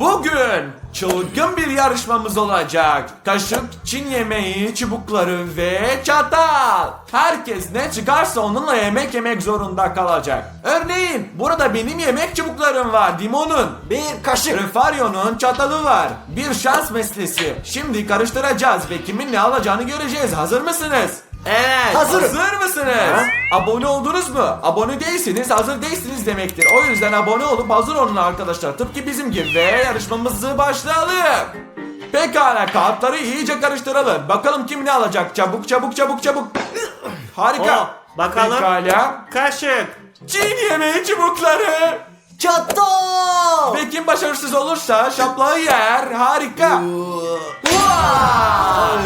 Bugün çılgın bir yarışmamız olacak. Kaşık, Çin yemeği, çubukları ve çatal. Herkes ne çıkarsa onunla yemek yemek zorunda kalacak. Örneğin burada benim yemek çubuklarım var Dimon'un. Bir kaşık. Refario'nun çatalı var. Bir şans meselesi. Şimdi karıştıracağız ve kimin ne alacağını göreceğiz. Hazır mısınız? Evet. Hazırım. Hazır mısınız? Abone oldunuz mu? Abone değilsiniz, hazır değilsiniz demektir. O yüzden abone olup hazır olun arkadaşlar. Tıpkı bizim gibi ve yarışmamızı başlayalım. Pekala kağıtları iyice karıştıralım. Bakalım kim ne alacak? Çabuk çabuk çabuk çabuk. Harika. Oh, bakalım. Pekala. Kaşık. Çin yemeği çubukları. Çatal. Ve kim başarısız olursa şaplağı yer. Harika. Wow!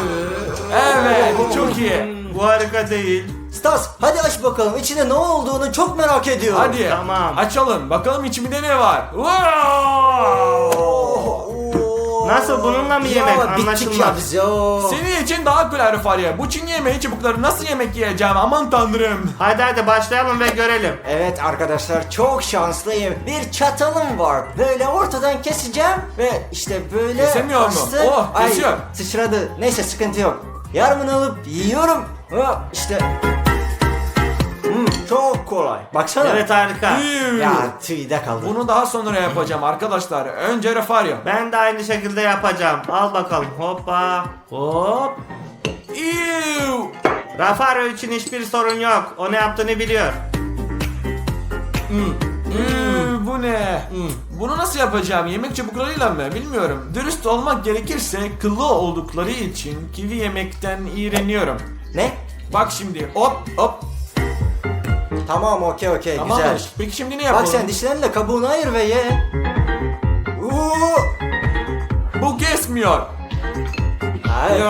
Evet, çok iyi. Bu harika değil. Stas hadi aç bakalım içinde ne olduğunu çok merak ediyorum. Hadi Tamam. açalım. Bakalım içimde ne var. Wow! Oo. Nasıl, bununla mı yemek? Ya bittik Anlaşılmaz. ya biz ya. Senin için daha kolay Rıfariye. Bu Çin yemeği çubukları nasıl yemek yiyeceğim aman tanrım. Hadi hadi başlayalım ve görelim. Evet arkadaşlar çok şanslıyım. Bir çatalım var. Böyle ortadan keseceğim ve işte böyle Kesemiyor mu? bastı. Oh, Ay, kesiyor. sıçradı. Neyse sıkıntı yok. Yarımını alıp yiyorum. Ha, işte. Hmm, çok kolay. Baksana. Evet harika. Ya tüyde kaldı. Bunu daha sonra yapacağım arkadaşlar. Önce Rıfariye. Ben de aynı şekilde yapacağım. Al bakalım. Hoppa. Hop. Ew! Rafario için hiçbir sorun yok. O ne yaptığını biliyor. Ew, bu ne? Bunu nasıl yapacağım? Yemek çubuklarıyla mı? Bilmiyorum. Dürüst olmak gerekirse kıllı oldukları için kivi yemekten iğreniyorum. Ne? Bak şimdi hop hop. Tamam okey okey Tamam. güzel. Peki şimdi ne yapalım? Bak sen dişlerinle kabuğunu ayır ve ye. Uuu. Bu kesmiyor. Ya-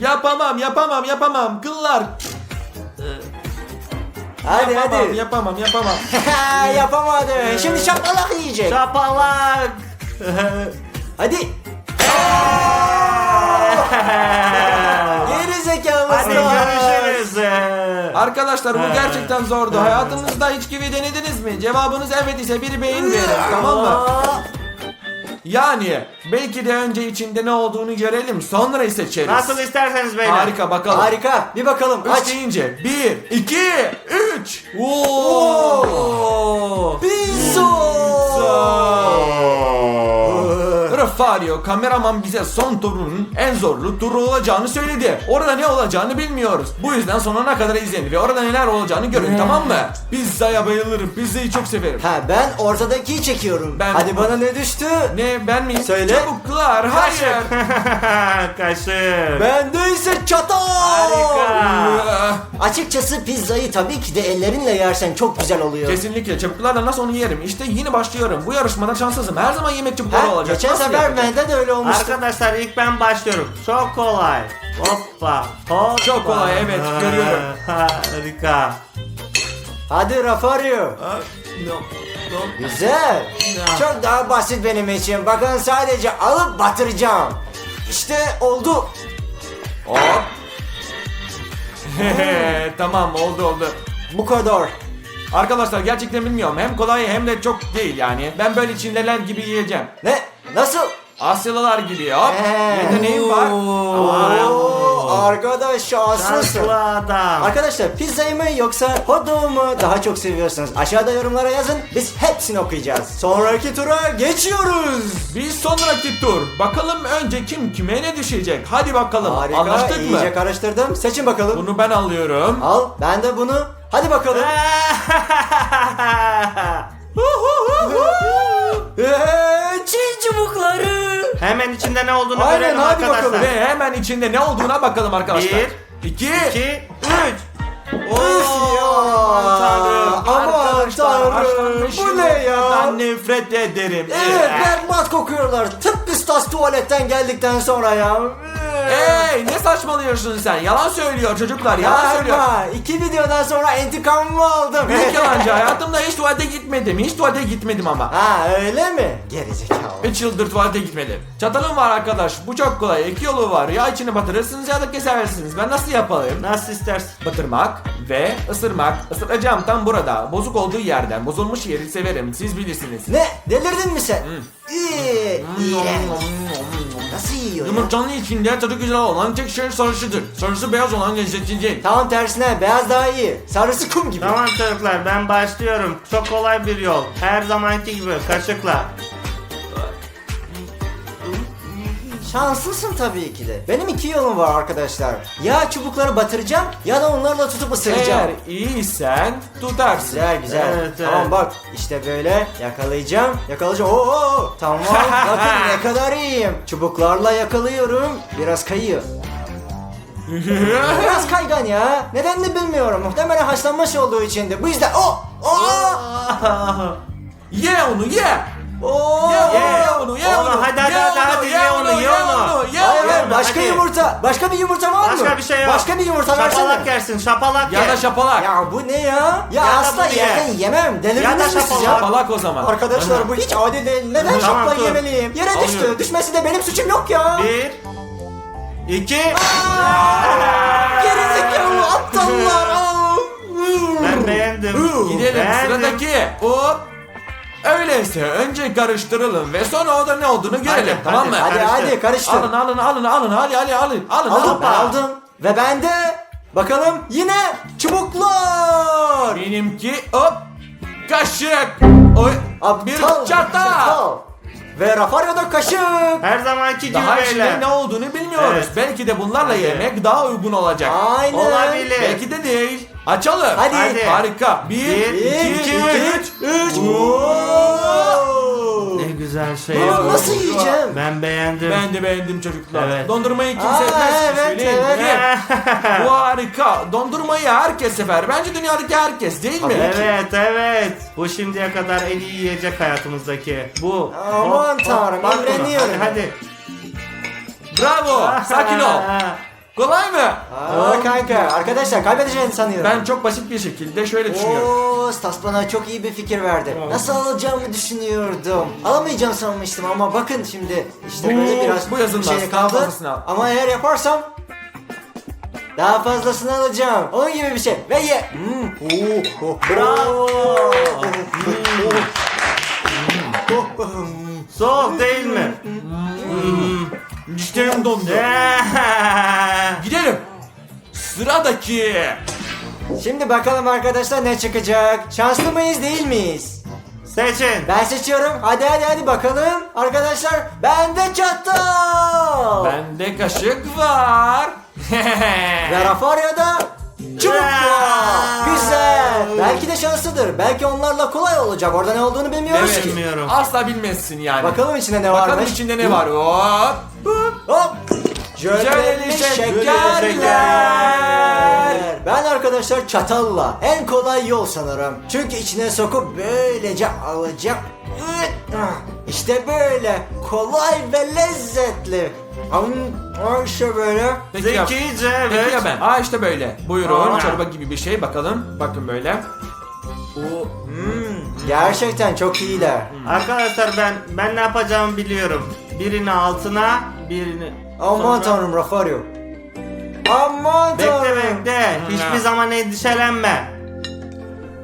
yapamam, yapamam, yapamam. Kıllar. hadi yapamam, hadi. yapamam, yapamam. Yapamadın. Şimdi şapalak yiyecek. Şapalak. Hadi. Geri zekalı. hadi görüşürüz. Arkadaşlar bu gerçekten zordu. Hayatınızda hiç kivi denediniz mi? Cevabınız evet ise bir beyin verin. Tamam mı? Yani belki de önce içinde ne olduğunu görelim sonra seçeriz. Nasıl isterseniz beyler. Harika bakalım. Harika. Bir bakalım. Üç Aç. deyince bir, iki, üç. Oo. Oo. Pizza. Refario kameraman bize son turun en zorlu turu olacağını söyledi. Orada ne olacağını bilmiyoruz. Bu yüzden sonuna kadar izleyin ve orada neler olacağını görün tamam mı? Pizzaya bayılırım. Pizzayı çok severim. Ha ben ortadakiyi çekiyorum. Ben- Hadi bana ne düştü? Ne ben miyim? Söyle. Çabuklar hayır. Kaşık. Bende ise çatal. Harika. Açıkçası pizzayı tabii ki de ellerinle yersen çok güzel oluyor. Kesinlikle çabuklarla nasıl onu yerim. İşte yine başlıyorum. Bu yarışmada şanssızım. Her zaman yemek çubukları Ha, olacak. geçen Nasıl sefer bende de öyle olmuştu. Arkadaşlar ilk ben başlıyorum. Çok kolay. Hoppa. Hoppa. Çok kolay, evet, görüyorum. Harika. Hadi Rafario. Güzel. Ya. Çok daha basit benim için. Bakın sadece alıp batıracağım. İşte oldu. Hop. tamam oldu oldu. Bu kadar. Arkadaşlar gerçekten bilmiyorum. Hem kolay hem de çok değil yani. Ben böyle Çinliler gibi yiyeceğim. Ne? Nasıl? Asyalılar gibi hop. Ee, Yeteneğim var. Oo, arkadaş şanslısın. Şanslı adam. Arkadaşlar pizzayı mı yoksa hot dog'u mu daha çok seviyorsunuz? Aşağıda yorumlara yazın. Biz hepsini okuyacağız. Sonraki tura geçiyoruz. Bir sonraki tur. Bakalım önce kim kime ne düşecek. Hadi bakalım. Harika. Anlaştık mı? iyice karıştırdım. Seçin bakalım. Bunu ben alıyorum. Al. Ben de bunu. Hadi bakalım. Eee, Çin çubukları. Hemen içinde ne olduğunu Aynen, görelim hadi arkadaşlar. bakalım. Ve hemen içinde ne olduğuna bakalım arkadaşlar. Bir, iki, 2, 3. Üf ya. Tanrım. Aman tanrım. Bu ne ya? yumurtadan nefret ederim. Evet Ee. berbat kokuyorlar. Tıpkı Stas tuvaletten geldikten sonra ya. Hey ne saçmalıyorsun sen? Yalan söylüyor çocuklar. Yalan söylüyor. Yapma. İki videodan sonra intikamımı aldım. Büyük yalancı hayatımda hiç tuvalete gitmedim. Hiç tuvalete gitmedim ama. Ha öyle mi? Gerizekalı. 3 yıldır tuvalete gitmedim. Çatalım var arkadaş. Bu çok kolay. İki yolu var. Ya içine batırırsınız ya da kesersiniz. Ben nasıl yapayım? Nasıl istersin? Batırmak Ve ısırmak. Isıracağım tam burada. Bozuk olduğu yerden. Bozulmuş yeri severim. Siz bilirsiniz. Ne? Delirdin mi sen? İyi, iğrenç. Nasıl yiyor ya? Yumurtanın içinde tadı güzel olan tek şey sarısıdır. Sarısı beyaz olan lezzetli değil. Tam tersine beyaz daha iyi. Sarısı kum gibi. Tamam çocuklar ben başlıyorum. Çok kolay bir yol. Her zamanki gibi kaşıkla. Şanslısın tabii ki de. Benim iki yolum var arkadaşlar. Ya çubukları batıracağım ya da onlarla tutup ısıracağım. Eğer iyiysen tutarsın. Güzel güzel. Evet, tamam evet. bak işte böyle yakalayacağım. Yakalayacağım. Oo tamam. Bakın ne kadar iyiyim. Çubuklarla yakalıyorum. Biraz kayıyor. Biraz kaygan ya. Nedenini bilmiyorum. Muhtemelen haşlanmış olduğu içindi. Bu yüzden o o ye onu ye. O Ye, onu ye onu. hadi, hadi, hadi, hadi, ye onu, ye onu. Ye Hayır onu. hayır başka hadi. yumurta. Başka bir yumurta var mı? Başka bir şey yok. Başka bir yumurta versene. Şapalak yersin şapalak Ya ye. da şapalak. Ya bu ne ya? Ya, da asla bunu ye. yerden yemem. Ya da Delirdiniz mi siz şapalak. ya? Şapalak o zaman. Arkadaşlar bu hiç adil değil. Neden Tamam, şapla dur. yemeliyim? Yere düştü. Alıyorum. Düşmesi de benim suçum yok ya. Bir. iki. Gerizekalı aptallar. Ben beğendim. Gidelim Beğendim. sıradaki. Hop. Öyleyse önce karıştıralım ve sonra o da ne olduğunu görelim Hadi, tamam mı? hadi, Hadi hadi karıştır. Alın alın alın alın hadi hadi alın alın Aldım alın. ben aldım. Ve bende bakalım yine çubuklar. Benimki hop kaşık. Oy, bir Aptal, çatal. Ve Rafario'da kaşık. Her zamanki gibi Daha beyler. şimdi ne olduğunu bilmiyoruz. Evet. Belki de bunlarla Hadi. yemek daha uygun olacak. Aynen. Olabilir. Belki de değil. Açalım. Hadi. Hadi. Harika. Bir, Bir, iki, iki, üç. Üç. Ne güzel şey. Bunu nasıl yiyeceğim? Ben beğendim. Ben de beğendim çocuklar. Evet. Dondurmayı kimse Aa, etmez. evet, Söyleyeyim. evet. Bu harika. Dondurmayı herkes sever. Bence dünyadaki herkes değil mi? Evet evet. Bu şimdiye kadar en iyi yiyecek hayatımızdaki. Bu. Aman tanrım, bak buna. imreniyorum. Hadi Bravo. Sakin ol. Kolay mı? Aa kanka arkadaşlar kaybedeceğini sanıyorum. Ben çok basit bir şekilde şöyle düşünüyorum. Oo, Stas bana çok iyi bir fikir verdi. Nasıl alacağımı düşünüyordum. Alamayacağım sanmıştım ama bakın şimdi işte Bu- böyle biraz bu yazılmaz. bir şey Daha kaldı. fazlasını al. Ama eğer yaparsam daha fazlasını alacağım. Onun gibi bir şey. Ve ye. Hmm. Oo, oh, Bravo. oh, oh. Soğuk değil mi? Dişlerim dondu. Gidelim. Sıradaki. Şimdi bakalım arkadaşlar ne çıkacak. Şanslı mıyız değil miyiz? Seçin. Ben seçiyorum. Hadi hadi hadi bakalım. Arkadaşlar bende çatal. Bende kaşık var. Ve Rafarya'da çubuk var. Güzel. Belki de şanslıdır. Belki onlarla kolay olacak. Orada ne olduğunu bilmiyoruz Evet. ki. Bilmiyorum. Asla bilmezsin yani. Bakalım içinde ne varmış. Bakalım içinde ne var. Hop. Hop. Jöleli Jöleli şekerler. şekerler. Ben arkadaşlar çatalla en kolay yol sanırım. Çünkü içine sokup böylece alacağım. İşte böyle kolay ve lezzetli. Am- İşte böyle. Peki ya, Zekice peki evet. ya ben? Aa işte böyle. Buyurun Aa. çorba gibi bir şey bakalım. Bakın böyle. Oo. Hmm, gerçekten çok iyiler. Arkadaşlar ben ben ne yapacağımı biliyorum. Birini altına, birini Aman sonra- tanrım Rafario. Aman Bekle tanrım. bekle. Hiçbir zaman endişelenme.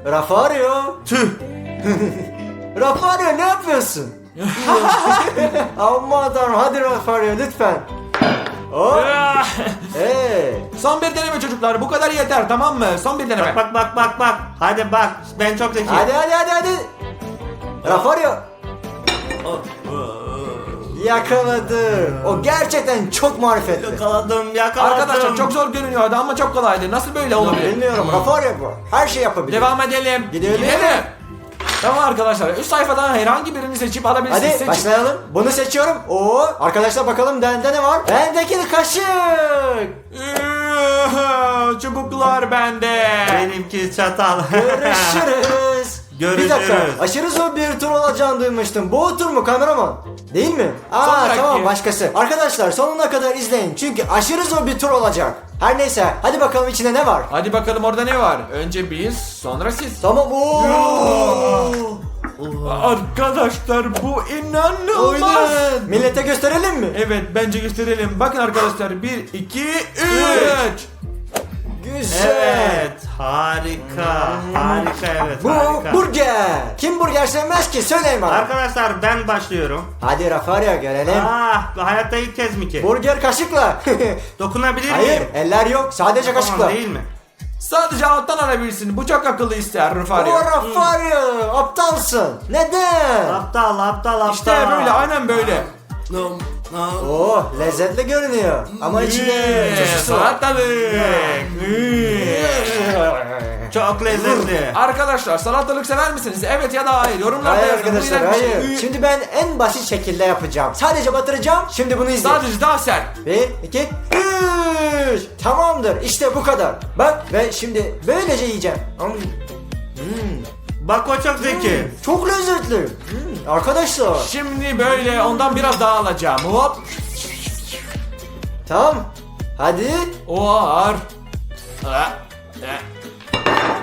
Rafario. Tüh. Rafario ne yapıyorsun? Aman tanrım hadi Rafario lütfen. Hop. Hey. Son bir deneme çocuklar. Bu kadar yeter tamam mı? Son bir deneme. Bak bak bak bak bak. Hadi bak. Ben çok zekiyim. Hadi hadi hadi hadi. Rafario. Yakaladı. O gerçekten çok marifetli. Yakaladım yakaladım. Arkadaşlar çok zor görünüyordu ama çok kolaydı. Nasıl böyle olabilir? Bilmiyorum Rafario bu. Her şey yapabilir. Devam edelim. Gidelim. Tamam arkadaşlar. Üst sayfadan herhangi birini seçip alabilirsiniz. Hadi Seçin. başlayalım. Bunu seçiyorum. Oo, arkadaşlar bakalım bende ne var? Bendeki kaşık. Çubuklar bende. Benimki çatal. Görüşürüz. Görüşürüz. Bir dakika. Aşırı zor bir tur olacağını duymuştum. Bu tur mu kameraman? Değil mi? Aa Sonraki. tamam başkası. Arkadaşlar sonuna kadar izleyin. Çünkü aşırı zor bir tur olacak. Her neyse hadi bakalım içinde ne var? Hadi bakalım orada ne var? Önce biz, sonra siz. Tamam. Oo. Arkadaşlar bu inanılmaz. Millete gösterelim mi? Evet bence gösterelim. Bakın arkadaşlar 1, 2, 3. Güzel. Evet. Harika. Harika evet Bu harika. burger. Kim burger sevmez ki? Söyleyin bana. Arkadaşlar ben başlıyorum. Hadi Rafario görelim. Ah hayatta ilk kez mi ki? Burger kaşıkla. Dokunabilir Hayır miyim? eller yok. Sadece kaşıkla. Tamam değil mi? Sadece alttan alabilirsin. Bu çok akıllı ister O Rufario. Rafario aptalsın. Neden? Aptal aptal aptal. İşte böyle aynen böyle. Oh lezzetli görünüyor. Ama içinde turşusu var. Çok lezzetli. Arkadaşlar salatalık sever misiniz? Evet ya da hayır. Yorumlarda Hayır yazın. Bu arkadaşlar iğrenç bir şey. hayır. Şimdi ben en basit şekilde yapacağım. Sadece batıracağım. Şimdi bunu izleyin. Sadece daha sert. Bir, iki, üç. Tamamdır. İşte bu kadar. Bak ve şimdi böylece yiyeceğim. Hmm, Bak o çok zeki. Çok lezzetli. Hmm, Arkadaşlar. Şimdi böyle ondan biraz daha alacağım. Hop. Tamam. Hadi. O ağır.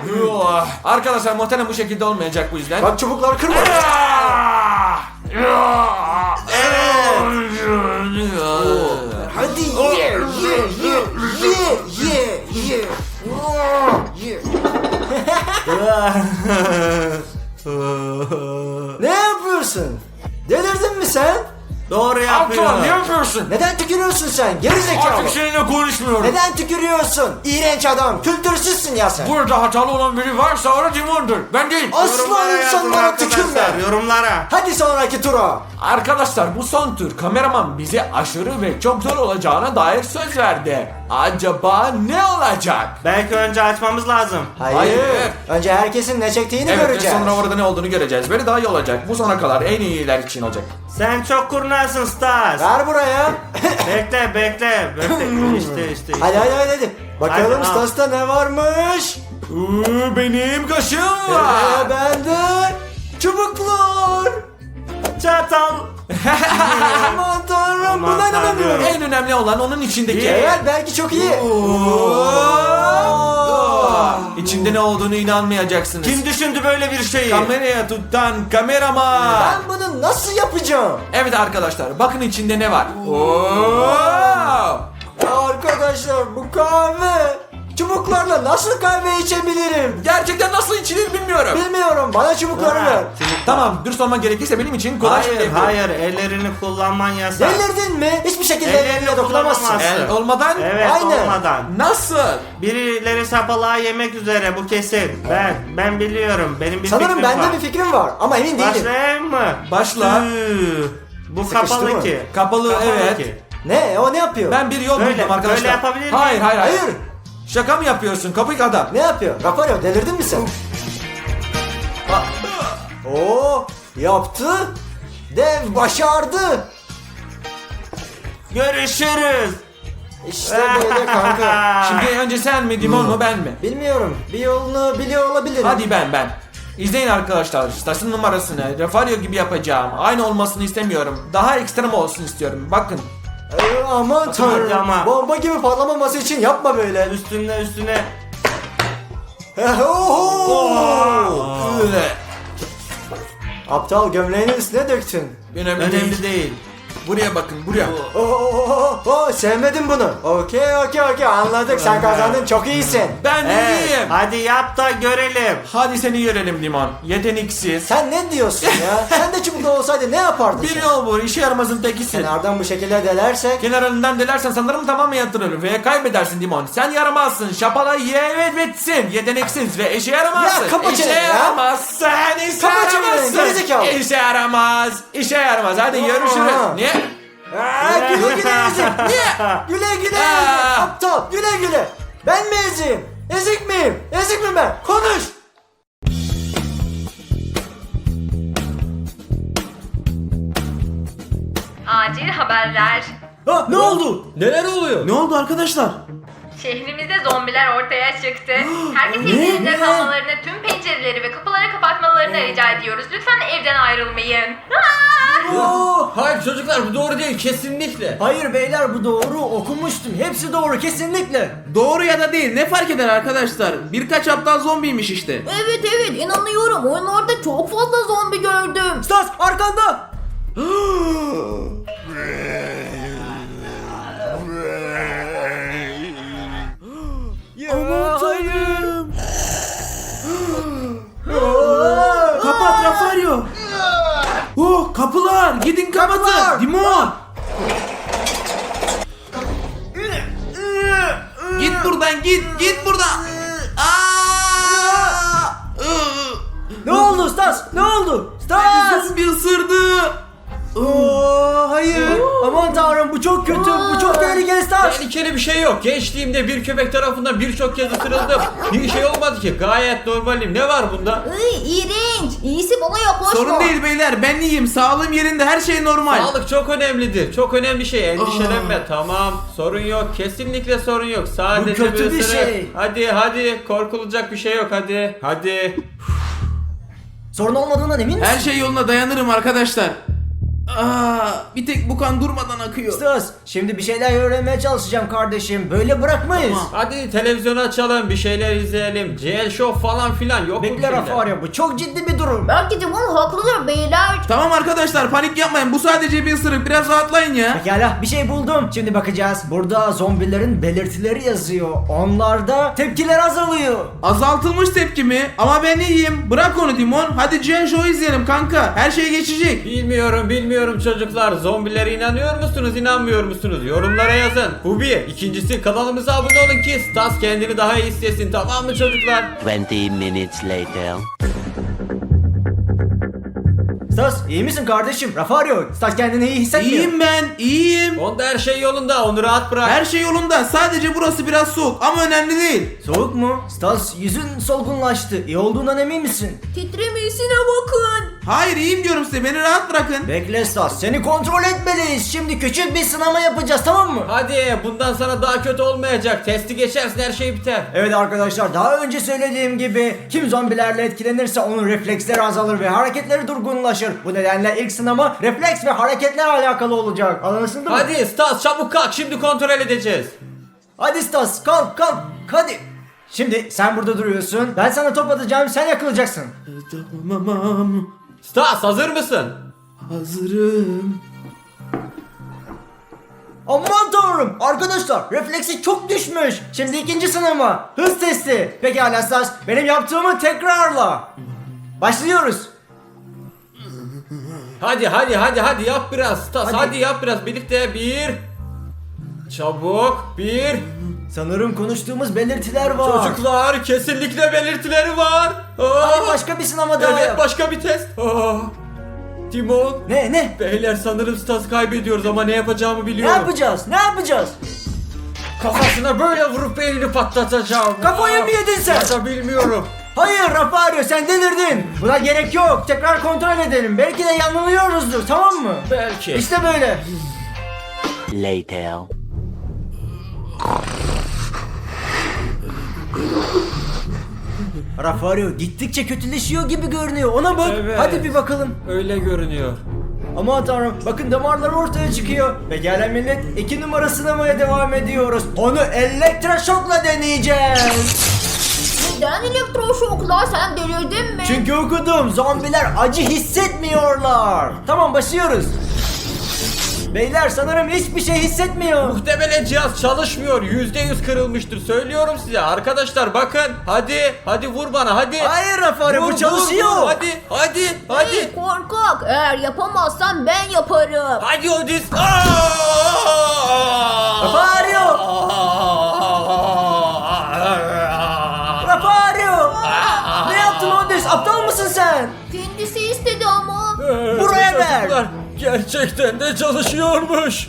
Yuh. Arkadaşlar muhtemelen bu şekilde olmayacak bu yüzden. Bak çubukları kırma. Hadi ye, ye, ye, ye, ye, ye. Ye. ne yapıyorsun? Delirdin mi sen? Doğru yapıyor. Aptal ne yapıyorsun? Neden tükürüyorsun sen? Geri zekalı. Artık seninle konuşmuyorum. Neden tükürüyorsun? İğrenç adam. Kültürsüzsün ya sen. Burada hatalı olan biri varsa o da Timon'dur. Ben değil. Asla Yorumlara yazın insanlara tükürme. arkadaşlar, Yorumlara. Hadi sonraki tura. Arkadaşlar bu son tur kameraman bize aşırı ve çok zor olacağına dair söz verdi. Acaba ne olacak? Belki önce açmamız lazım. Hayır. Hayır. Önce herkesin ne çektiğini Evet ve göreceğiz. sonra orada ne olduğunu göreceğiz. Böyle daha iyi olacak. Bu sona kadar en iyiler için olacak. Sen çok kurnazsın Stas. Ver buraya. bekle bekle. Bekle. işte işte. hadi hadi hadi hadi. Bakalım Hadi, al. Stas'ta ne varmış? Iıı, benim kaşığım Ee, var. bende çubuklar. Çatal. Aman tanrım Aman buna tanrım. inanamıyorum. en önemli olan onun içindeki. Evet belki çok iyi. Oo. İçinde ne olduğunu inanmayacaksınız. Kim düşündü böyle bir şeyi? Kameraya tutan kameraman. Ben bunu nasıl yapacağım? Evet arkadaşlar bakın içinde ne var. Oo. Arkadaşlar bu kahve. Çubuklarla nasıl kahve içebilirim? Gerçekten nasıl içilir bilmiyorum. Bilmiyorum bana çubukları ver. Tamam dürüst olman gerekirse benim için kolay şey Hayır yapıyorum. hayır ellerini kullanman yasak. Delirdin mi? Hiçbir şekilde Ellerini eline dokunamazsın. kullanamazsın. El olmadan Evet Aynen. olmadan. nasıl? Birileri sapalığa yemek üzere bu kesin. Ben ben biliyorum. Benim bir Sanırım fikrim bende var. bir fikrim var ama emin değilim. Başlayayım mı? Başla. Üü, Bu Sıkıştı kapalı mı? ki. Kapalı, evet. ki. Ne? O ne yapıyor? Ben bir yol Böyle, buldum arkadaşlar. böyle yapabilir miyim? Hayır hayır hayır. Hayır. Şaka mı yapıyorsun kapık adam? Ne yapıyor? Rafario delirdin mi sen? Oo, yaptı. Dev başardı. Görüşürüz. İşte böyle kanka. Şimdi önce sen mi Dimon mu ben mi? Bilmiyorum. Bir yolunu biliyor olabilirim. Hadi ben ben. İzleyin arkadaşlar. Stas'ın numarasını Refario gibi yapacağım. Aynı olmasını istemiyorum. Daha ekstrem olsun istiyorum. Bakın. Ee, aman tanrım. ama. Bomba gibi patlamaması için yapma böyle. Üstüne üstüne. Oho! Aptal gömleğinin üstüne döktün. Önemli, Önemli değil. değil. Buraya bakın buraya. Oo, oo, oo, sevmedim bunu. Okey okey okey anladık sen kazandın çok iyisin. Ben iyiyim. hadi yap da görelim. Hadi seni görelim Limon. Yeteneksiz. Sen ne diyorsun ya? sen de çubuklu olsaydı ne yapardın? Bir sen? yol bu. işe yaramazın tekisin. Kenardan bu şekilde delersek Kenarından delersen sanırım tamamen yatırılır ve kaybedersin Dimon. Sen yaramazsın. Şapala yevetsin. Yeteneksiz ve işe yaramazsın. Ya kapa işe çeneni ya. yaramazsın. işe Kapa çeneni, yaramazsın. gerizekalı. İşe yaramaz. İşe yaramaz. Hadi görüşürüz. Aa. Niye? Aa, güle güle ezik. Niye? Güle güle ezik. Aptal güle güle. Ben mi eziyim? Ezik miyim? Ezik mi ben? Konuş. Acil haberler. Ha, ne oldu? Neler oluyor? Ne oldu arkadaşlar? Şehrimizde zombiler ortaya çıktı. Herkes evlerinde kalmalarını, tüm pencereleri ve kapıları kapatmalarını rica ediyoruz. Lütfen evden ayrılmayın. Aa! Hayır çocuklar bu doğru değil kesinlikle. Hayır beyler bu doğru okumuştum. Hepsi doğru kesinlikle. Doğru ya da değil ne fark eder arkadaşlar? Birkaç aptal zombiymiş işte. Evet evet inanıyorum. Oyunlarda çok fazla zombi gördüm. Stas arkanda. Kapılar gidin kapatın. Dimon. Git buradan git git buradan. Aa! Ne oldu Stas? Ne oldu? Beni Stas! zombi ısırdı. Oo, hayır. Aman tanrım bu çok kötü. Bu çok tehlikeli Stas. Tehlikeli bir şey yok. Gençliğimde bir köpek tarafından birçok kez ısırıldım. Bir şey olmadı ki. Gayet normalim. Ne var bunda? Iy, iğrenç. İyisi bana yaklaşma. Sorun değil beyler ben iyiyim sağlığım yerinde her şey normal. Sağlık çok önemlidir. Çok önemli şey. Endişelenme. Tamam. Sorun yok. Kesinlikle sorun yok. Sadece Bu kötü bir ısırık. şey. Hadi hadi. Korkulacak bir şey yok. Hadi. Hadi. Sorun olmadığından emin misin? Her şey yoluna dayanırım arkadaşlar. Aa, bir tek bu kan durmadan akıyor. Stas, şimdi bir şeyler öğrenmeye çalışacağım kardeşim. Böyle bırakmayız. Tamam. Hadi televizyonu açalım. Bir şeyler izleyelim. CL Show falan filan. Yok mu bir Bekle şeyler? Rafario bu çok ciddi bir durum. Belki de bunun haklıdır beyler. Tamam arkadaşlar panik yapmayın bu sadece bir ısırık biraz rahatlayın ya. Pekala bir şey buldum. Şimdi bakacağız. Burada zombilerin belirtileri yazıyor. Onlarda tepkiler azalıyor. Azaltılmış tepki mi? Ama ben iyiyim. Bırak onu Dimon. Hadi Gen Show izleyelim kanka. Her şey geçecek. Bilmiyorum bilmiyorum çocuklar. Zombilere inanıyor musunuz inanmıyor musunuz? Yorumlara yazın. Bu bir. İkincisi kanalımıza abone olun ki Stas kendini daha iyi hissetsin tamam mı çocuklar? 20 minutes later. Stas iyi misin kardeşim? Rafario, Stas kendini iyi hissetmiyor. İyiyim ben. iyiyim. Onda her şey yolunda onu rahat bırak. Her şey yolunda. Sadece burası biraz soğuk ama önemli değil. Soğuk mu? Stas yüzün solgunlaştı. İyi olduğundan emin misin? Titremesine bakın. Hayır iyiyim diyorum size. Beni rahat bırakın. Bekle Stas seni kontrol etmeliyiz. Şimdi küçük bir sınama yapacağız tamam mı? Hadi bundan sana daha kötü olmayacak. Testi geçersin her şey biter. Evet arkadaşlar daha önce söylediğim gibi kim zombilerle etkilenirse onun refleksleri azalır ve hareketleri durgunlaşır. Bu nedenle ilk sınama refleks ve hareketler alakalı olacak. Anlaşıldı mı? Hadi Stas çabuk kalk şimdi kontrol edeceğiz. Hadi Stas kalk kalk hadi. Şimdi sen burada duruyorsun. Ben sana top atacağım sen yakılacaksın. Tamam. Stas hazır mısın? Hazırım. Aman tanrım arkadaşlar refleksi çok düşmüş. Şimdi ikinci sınama hız testi. Pekala Stas benim yaptığımı tekrarla. Başlıyoruz. Hadi hadi hadi hadi yap biraz Stas Hadi. hadi, yap biraz birlikte bir Çabuk bir Sanırım konuştuğumuz belirtiler var. Çocuklar kesinlikle belirtileri var. Aa, Hadi başka bir sınama daha Evet yap. başka bir test. Aa, Timon. Ne ne? Beyler sanırım Stas kaybediyoruz ama ne yapacağımı Ne biliyorum. yapacağız? Ne yapacağız? Kafasına böyle vurup beynini patlatacağım. Kafayı mı yedin sen? Ya da bilmiyorum. Hayır Rafario sen delirdin. Buna gerek yok. Tekrar kontrol edelim. Belki de yanılıyoruzdur tamam mı? Belki. İşte böyle. Later. Rafario gittikçe kötüleşiyor gibi görünüyor. Ona bak. Evet. Hadi bir bakalım. Öyle görünüyor. Aman tanrım bakın damarlar ortaya çıkıyor. Ve gelen millet iki numara sınamaya devam ediyoruz. Onu elektroşokla deneyeceğiz. Neden elektroşoklar sen delirdin mi? Çünkü okudum zombiler acı hissetmiyorlar. Tamam başlıyoruz. Beyler sanırım hiçbir şey hissetmiyor. Muhtemelen cihaz çalışmıyor. Yüzde yüz kırılmıştır. Söylüyorum size. Arkadaşlar bakın. Hadi. Hadi vur bana hadi. Hayır Rafario Vur, bu vur, çalışıyor. vur. Hadi. Hadi. Hey, Hadi. korkak. Eğer yapamazsan ben yaparım. Hadi Odis. Rafario. Gerçekten de çalışıyormuş.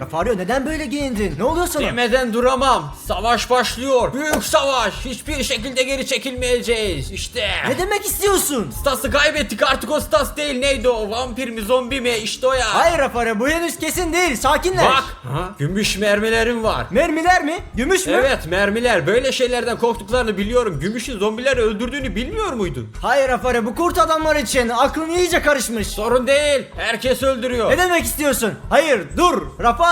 Rafario neden böyle giyindin? Ne oluyor sana? Demeden duramam. Savaş başlıyor. Büyük savaş. Hiçbir şekilde geri çekilmeyeceğiz. İşte. Ne demek istiyorsun? Stas'ı kaybettik artık o Stas değil neydi o vampir mi zombi mi işte o ya. Hayır Rafario bu henüz kesin değil. Sakinleş. Bak gümüş mermilerim var. Mermiler mi? Gümüş mü? Evet mermiler böyle şeylerden korktuklarını biliyorum. Gümüşün zombileri öldürdüğünü bilmiyor muydun? Hayır Rafario bu kurt adamlar için aklın iyice karışmış. Sorun değil. Herkes öldürüyor. Ne demek istiyorsun? Hayır dur.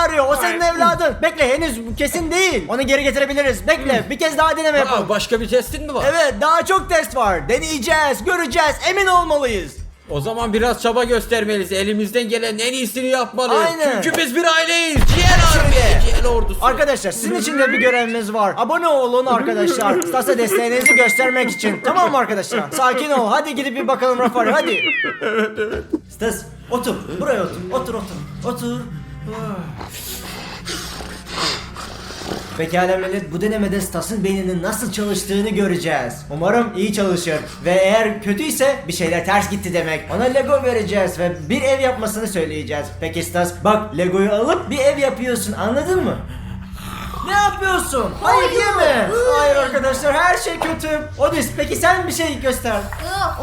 Rafario o senin evladın. Bekle henüz kesin değil. Onu geri getirebiliriz. Bekle bir kez daha deneme Aa, yapalım. başka bir testin mi var? Evet daha çok test var. Deneyeceğiz, göreceğiz, emin olmalıyız. O zaman biraz çaba göstermeliyiz. Elimizden gelen en iyisini yapmalıyız. Aynen. Çünkü biz bir aileyiz. Ciğer army, ciğer ordusu. Arkadaşlar sizin için de bir görevimiz var. Abone olun arkadaşlar. Stas'a desteğinizi göstermek için. Tamam mı arkadaşlar? Sakin ol. Hadi gidip bir bakalım Rafario hadi. Stas otur. Buraya otur. Otur otur. Otur. Pekala millet bu denemede Stas'ın beyninin nasıl çalıştığını göreceğiz. Umarım iyi çalışır. Ve eğer kötüyse bir şeyler ters gitti demek. Ona Lego vereceğiz ve bir ev yapmasını söyleyeceğiz. Peki Stas bak Lego'yu alıp bir ev yapıyorsun anladın mı? Ne yapıyorsun? Hayır Hayır. yeme. Hayır arkadaşlar her şey kötü. Odis peki sen bir şey göster.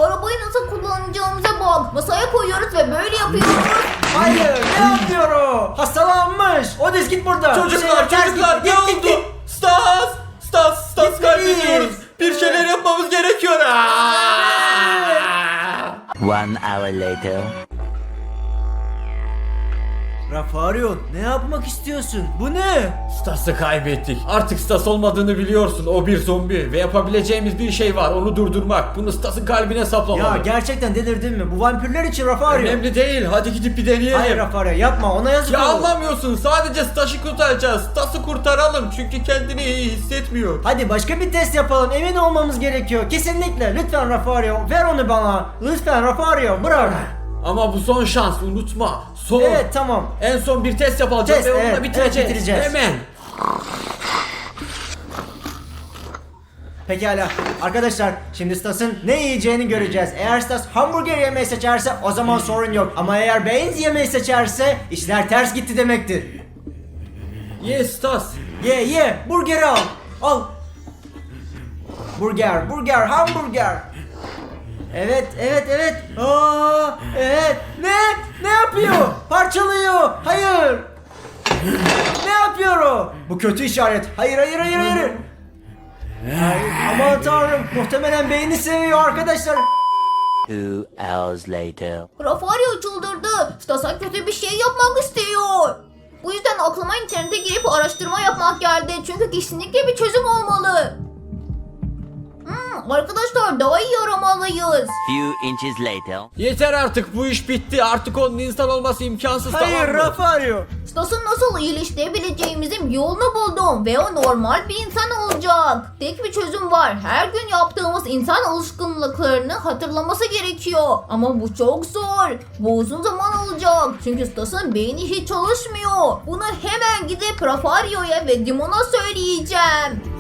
Arabayı nasıl kullanacağımıza bak. Masaya koyuyoruz ve böyle yapıyoruz. Hayır ne yapıyor o? Hastalanmış. Odis git buradan. Bir Çocuklar şeyler ters çocuklar gitti. ne Git, git, oldu? Stas! Stas! Stas kaybediyoruz. Bir şeyler yapmamız gerekiyor. Aa! One hour later. Rafario ne yapmak istiyorsun? Bu ne? Stas'ı kaybettik. Artık Stas olmadığını biliyorsun. O bir zombi ve yapabileceğimiz bir şey var. Onu durdurmak. Bunu Stas'ın kalbine Ya saplamalı. gerçekten delirdin mi? Bu vampirler için Rafario. Önemli değil. Hadi gidip bir deneyelim. Hayır Rafario yapma ona yazık Ya olur. anlamıyorsun. Sadece Stas'ı kurtaracağız. Stas'ı kurtaralım. Çünkü kendini iyi hissetmiyor. Hadi başka bir test yapalım. Emin olmamız gerekiyor. Kesinlikle. Lütfen Rafario ver onu bana. Lütfen Rafario bırak. Ama bu son şans. Unutma. Son. Evet tamam. En son bir test yapacağız Test, ve onunla evet, bitireceğiz. evet, bitireceğiz. Hemen. Pekala. Arkadaşlar şimdi Stas'ın ne yiyeceğini göreceğiz. Eğer Stas hamburger yemeyi seçerse o zaman sorun yok. Ama eğer beans yemeyi seçerse işler ters gitti demektir. Yes Stas. Ye ye burgeri al. Al. Burger, burger, hamburger. Evet, evet, evet. Aa, evet. Ne? Ne yapıyor? Parçalıyor. Hayır. ne yapıyor o? Bu kötü işaret. Hayır, hayır, hayır, hayır. Hayır. Aman tanrım. Muhtemelen beyni seviyor arkadaşlar. Two hours later. Rafario çıldırdı. Stas'a kötü bir şey yapmak istiyor. Bu yüzden aklıma internete girip araştırma yapmak geldi. Çünkü kesinlikle bir çözüm olmalı. Arkadaşlar daha iyi aramalıyız. Few inches later. Yeter artık bu iş bitti. Artık onun insan olması imkansız Hayır, tamam mı? Rafario. Stas'ı nasıl iyileştirebileceğimizin yolunu buldum ve o normal bir insan olacak. Tek bir çözüm var. Her gün yaptığımız insan alışkanlıklarını hatırlaması gerekiyor. Ama bu çok zor. Bu uzun zaman alacak. Çünkü Stas'ın beyni hiç çalışmıyor. Bunu hemen gidip Rafario'ya ve Dimon'a söyleyeceğim.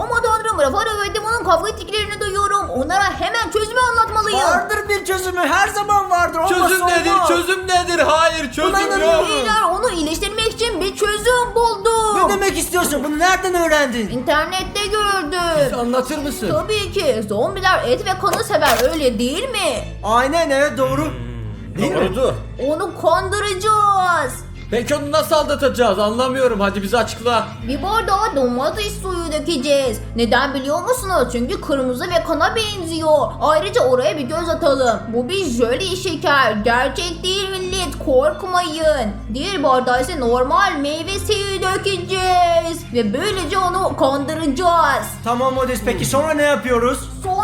Aman tanrım Rafario ve Dimon'un kavga ettiklerini duyuyorum. Onlara hemen çözümü anlatmalıyım. Vardır bir çözümü. Her zaman vardır. Olmazsa Çözüm nedir? olmaz. Çözüm nedir? Hayır çözüm Buna yok. inanıyorum. Onu iyileştirmek için bir çözüm buldum. Ne demek istiyorsun? Bunu nereden öğrendin? İnternette gördüm. Anlatır mısın? Tabii ki zombiler et ve kanı sever öyle değil mi? Aynen evet doğru. Değil mi? Doğrudur. Onu kandıracağız. Peki onu nasıl aldatacağız? Anlamıyorum. Hadi bize açıkla. Bir bardağa domates suyu dökeceğiz. Neden biliyor musunuz? Çünkü kırmızı ve kana benziyor. Ayrıca oraya bir göz atalım. Bu bir jöle şeker. Gerçek değil millet. Korkmayın. Diğer bardağa ise normal meyve suyu dökeceğiz. Ve böylece onu kandıracağız. Tamam Odis peki sonra ne yapıyoruz? Sonra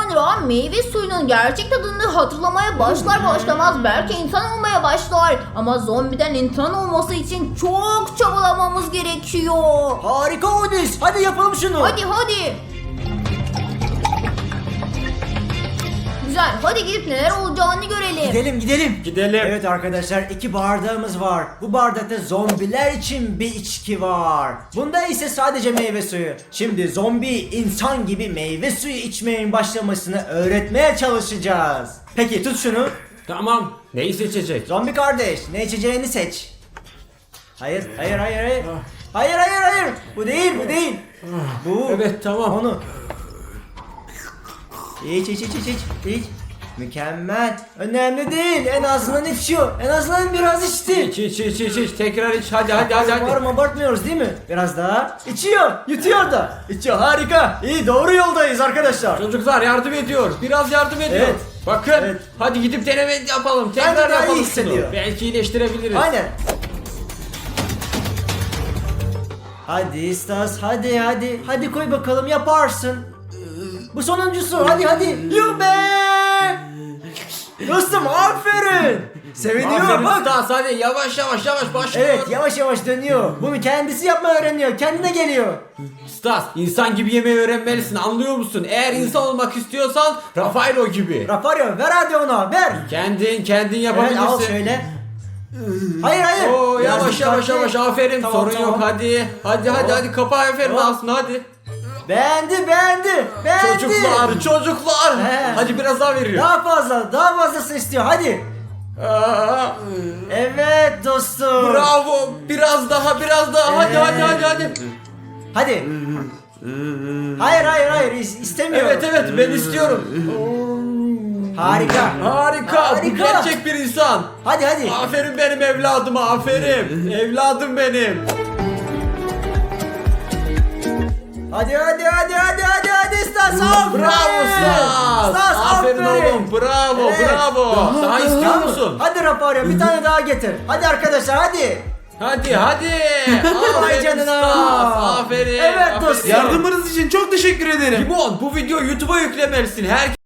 meyve suyunun gerçek tadını hatırlamaya başlar başlamaz belki insan olmaya başlar. Ama zombiden insan olması için çok çabalamamız gerekiyor. Harika Odis. Hadi yapalım şunu. Hadi hadi. Güzel hadi gidip neler olacağını görelim. Gidelim gidelim. Gidelim. Evet arkadaşlar iki bardağımız var. Bu bardakta zombiler için bir içki var. Bunda ise sadece meyve suyu. Şimdi zombi insan gibi meyve suyu içmeyin başlamasını öğretmeye çalışacağız. Peki tut şunu. Tamam. Neyi seçecek? Zombi kardeş ne içeceğini seç. Hayır hayır hayır hayır. Hayır hayır hayır. Bu değil bu değil. Bu. Evet tamam. Onu. İç iç iç iç iç iç. Mükemmel. Önemli değil. En azından içiyor. En azından biraz içti. İç iç iç iç iç. Tekrar iç. Hadi hadi hadi hadi. Var mı abartmıyoruz değil mi? Biraz daha. İçiyor. Yutuyor da. İçiyor. Harika. İyi doğru yoldayız arkadaşlar. Çocuklar yardım ediyor. Biraz yardım ediyor. Evet. Bakın. Evet. Hadi gidip deneme yapalım. Bence Tekrar iyi yapalım hissediyor. şunu. Belki iyileştirebiliriz. Aynen. Hadi Stas hadi hadi. Hadi koy bakalım yaparsın. Bu sonuncusu hadi hadi. Yuh be. Dostum aferin. Seviniyor bak. Stas hadi yavaş yavaş yavaş başlıyor. Evet yavaş yavaş dönüyor. Bunu kendisi yapmayı öğreniyor. Kendine geliyor. Stas insan gibi yemeği öğrenmelisin anlıyor musun? Eğer insan olmak istiyorsan Rafaelo gibi. Rafario ver hadi ona ver. Kendin kendin Evet yapabilirsin. al şöyle. Hayır hayır. Oo Biraz yavaş yavaş dikkatli. yavaş aferin Tamam, sorun tamam. yok hadi. Hadi hadi hadi kapa aferin Tamam. aslında hadi. Beğendi beğendi. Beğendi. Çocuklar çocuklar. He. Hadi biraz daha veriyor. Daha fazla daha fazlasını istiyor hadi. Aa, Evet dostum. bravo biraz daha biraz daha hadi hadi hadi hadi. Hadi. Hayır hayır hayır is- istemiyorum. Evet evet ben istiyorum. Harika. Harika. Bu Harika. gerçek bir insan. Hadi hadi. Aferin benim evladıma aferin. Evladım benim. Hadi hadi hadi hadi hadi hadi Stas aferin. Bravo Stas. Stas Aferin oğlum. Bravo Evet. bravo. Daha istiyor musun? Hadi Rafario bir tane daha getir. Hadi arkadaşlar hadi. Hadi hadi. Vay Aferin canına. Stas. Aferin. Evet aferin. dostum. Yardımınız için çok teşekkür ederim. Limon bu videoyu YouTube'a yüklemelisin. Herkes